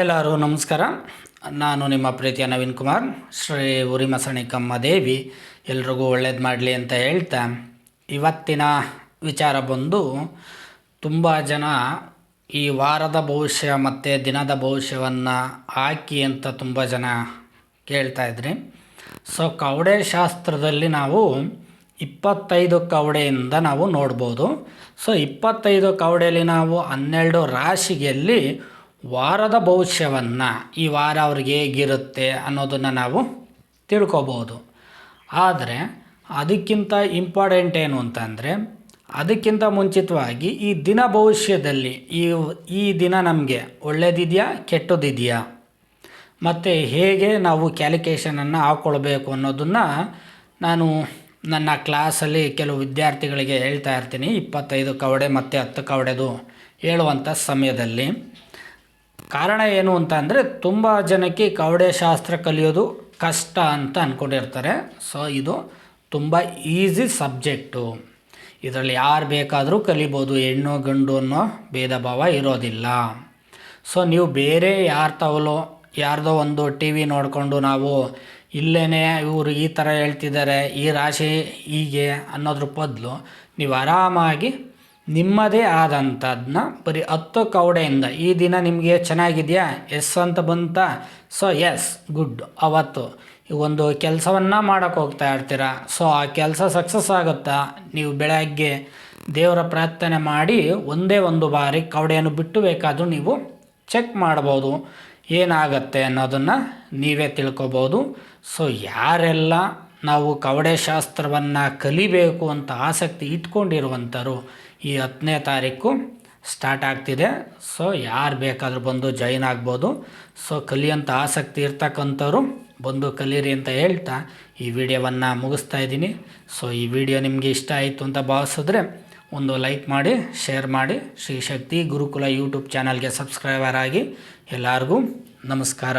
ಎಲ್ಲರೂ ನಮಸ್ಕಾರ. ನಾನು ನಿಮ್ಮ ಪ್ರೀತಿಯ ನವೀನ್ ಕುಮಾರ್. ಶ್ರೀ ಉರಿಮಸಣಿಕಮ್ಮ ದೇವಿ, ಎಲ್ರಿಗೂ ಒಳ್ಳೇದು ಮಾಡಲಿ ಅಂತ ಹೇಳ್ತಾ, ಇವತ್ತಿನ ವಿಚಾರ ಬಂದು ತುಂಬ ಜನ ಈ ವಾರದ ಭವಿಷ್ಯ ಮತ್ತು ದಿನದ ಭವಿಷ್ಯವನ್ನು ಹಾಕಿ ಅಂತ ತುಂಬ ಜನ ಕೇಳ್ತಾ ಇದ್ರಿ. ಸೊ ಕವಡೆ ಶಾಸ್ತ್ರದಲ್ಲಿ ನಾವು ಇಪ್ಪತ್ತೈದು ಕವಡೆಯಿಂದ ನಾವು ನೋಡ್ಬೋದು. ಸೊ ಇಪ್ಪತ್ತೈದು ಕವಡೆಯಲ್ಲಿ ನಾವು ಹನ್ನೆರಡು ರಾಶಿಗೆಯಲ್ಲಿ ವಾರದ ಭವಿಷ್ಯವನ್ನು ಈ ವಾರ ಅವ್ರಿಗೆ ಹೇಗಿರುತ್ತೆ ಅನ್ನೋದನ್ನು ನಾವು ತಿಳ್ಕೊಬೋದು. ಆದರೆ ಅದಕ್ಕಿಂತ ಇಂಪಾರ್ಟೆಂಟ್ ಏನು ಅಂತಂದರೆ, ಅದಕ್ಕಿಂತ ಮುಂಚಿತವಾಗಿ ಈ ದಿನ ಭವಿಷ್ಯದಲ್ಲಿ ಈ ಈ ದಿನ ನಮಗೆ ಒಳ್ಳೇದಿದೆಯಾ, ಕೆಟ್ಟದಿದೆಯಾ? ಮತ್ತು ಹೇಗೆ ನಾವು ಕ್ಯಾಲಿಕೇಷನನ್ನು ಹಾಕ್ಕೊಳ್ಬೇಕು ಅನ್ನೋದನ್ನು ನಾನು ನನ್ನ ಕ್ಲಾಸಲ್ಲಿ ಕೆಲವು ವಿದ್ಯಾರ್ಥಿಗಳಿಗೆ ಹೇಳ್ತಾ ಇರ್ತೀನಿ. ಇಪ್ಪತ್ತೈದು ಕವಡೆ ಮತ್ತು ಹತ್ತು ಕವಡೆದು ಹೇಳುವಂಥ ಸಮಯದಲ್ಲಿ. ಕಾರಣ ಏನು ಅಂತ ಅಂದರೆ ತುಂಬ ಜನಕ್ಕೆ ಕವಡೆ ಶಾಸ್ತ್ರ ಕಲಿಯೋದು ಕಷ್ಟ ಅಂತ ಅಂದ್ಕೊಂಡಿರ್ತಾರೆ ಸೊ ಇದು ತುಂಬ ಈಸಿ ಸಬ್ಜೆಕ್ಟು ಇದರಲ್ಲಿ ಯಾರು ಬೇಕಾದರೂ ಕಲಿಬೋದು. ಹೆಣ್ಣು, ಗಂಡು ಅನ್ನೋ ಭೇದ ಭಾವ ಇರೋದಿಲ್ಲ. ಸೊ ನೀವು ಬೇರೆ ಯಾರ ತವಲೋ, ಯಾರ್ದೋ ಒಂದು ಟಿ ವಿ ನೋಡಿಕೊಂಡು ನಾವು ಇಲ್ಲೇ ಇವರು ಈ ಥರ ಹೇಳ್ತಿದ್ದಾರೆ, ಈ ರಾಶಿ ಹೀಗೆ ಅನ್ನೋದ್ರ ಬದಲು ನೀವು ಆರಾಮಾಗಿ ನಿಮ್ಮದೇ ಆದಂಥದ್ದನ್ನ ಬರೀ ಹತ್ತು ಕವಡೆಯಿಂದ, ಈ ದಿನ ನಿಮಗೆ ಚೆನ್ನಾಗಿದೆಯಾ? ಎಸ್ ಅಂತ ಬಂತ. ಸೊ ಎಸ್ ಗುಡ್ ಅವತ್ತು. ಈ ಒಂದು ಕೆಲಸವನ್ನು ಮಾಡೋಕ್ಕೆ ಹೋಗ್ತಾ ಇರ್ತೀರ? ಸೊ ಆ ಕೆಲಸ ಸಕ್ಸಸ್ ಆಗುತ್ತಾ? ನೀವು ಬೆಳಗ್ಗೆ ದೇವರ ಪ್ರಾರ್ಥನೆ ಮಾಡಿ ಒಂದೇ ಒಂದು ಬಾರಿ ಕವಡೆಯನ್ನು ಬಿಟ್ಟು ಬೇಕಾದರೂ ನೀವು ಚೆಕ್ ಮಾಡ್ಬೋದು. ಏನಾಗತ್ತೆ ಅನ್ನೋದನ್ನು ನೀವೇ ತಿಳ್ಕೊಬೋದು. ಸೊ ಯಾರೆಲ್ಲ ನಾವು ಕವಡೆ ಶಾಸ್ತ್ರವನ್ನು ಕಲಿಬೇಕು ಅಂತ ಆಸಕ್ತಿ ಇಟ್ಕೊಂಡಿರುವಂಥರು ಈ ಹತ್ತನೇ ತಾರೀಕು ಸ್ಟಾರ್ಟ್ ಆಗ್ತಿದೆ. ಸೊ ಯಾರು ಬೇಕಾದರೂ ಬಂದು ಜಾಯಿನ್ ಆಗ್ಬೋದು. ಸೊ ಕಲಿಯೋಂಥ ಆಸಕ್ತಿ ಇರ್ತಕ್ಕಂಥವ್ರು ಬಂದು ಕಲೀರಿ ಅಂತ ಹೇಳ್ತಾ ಈ ವಿಡಿಯೋವನ್ನು ಮುಗಿಸ್ತಾ ಇದ್ದೀನಿ. ಸೊ ಈ ವಿಡಿಯೋ ನಿಮಗೆ ಇಷ್ಟ ಆಯಿತು ಅಂತ ಭಾವಿಸಿದ್ರೆ ಒಂದು ಲೈಕ್ ಮಾಡಿ ಶೇರ್ ಮಾಡಿ. ಶ್ರೀ ಶಕ್ತಿ ಗುರುಕುಲ ಯೂಟ್ಯೂಬ್ ಚಾನಲ್ಗೆ ಸಬ್ಸ್ಕ್ರೈಬರ್ ಆಗಿ ಎಲ್ಲರಿಗೂ ನಮಸ್ಕಾರ.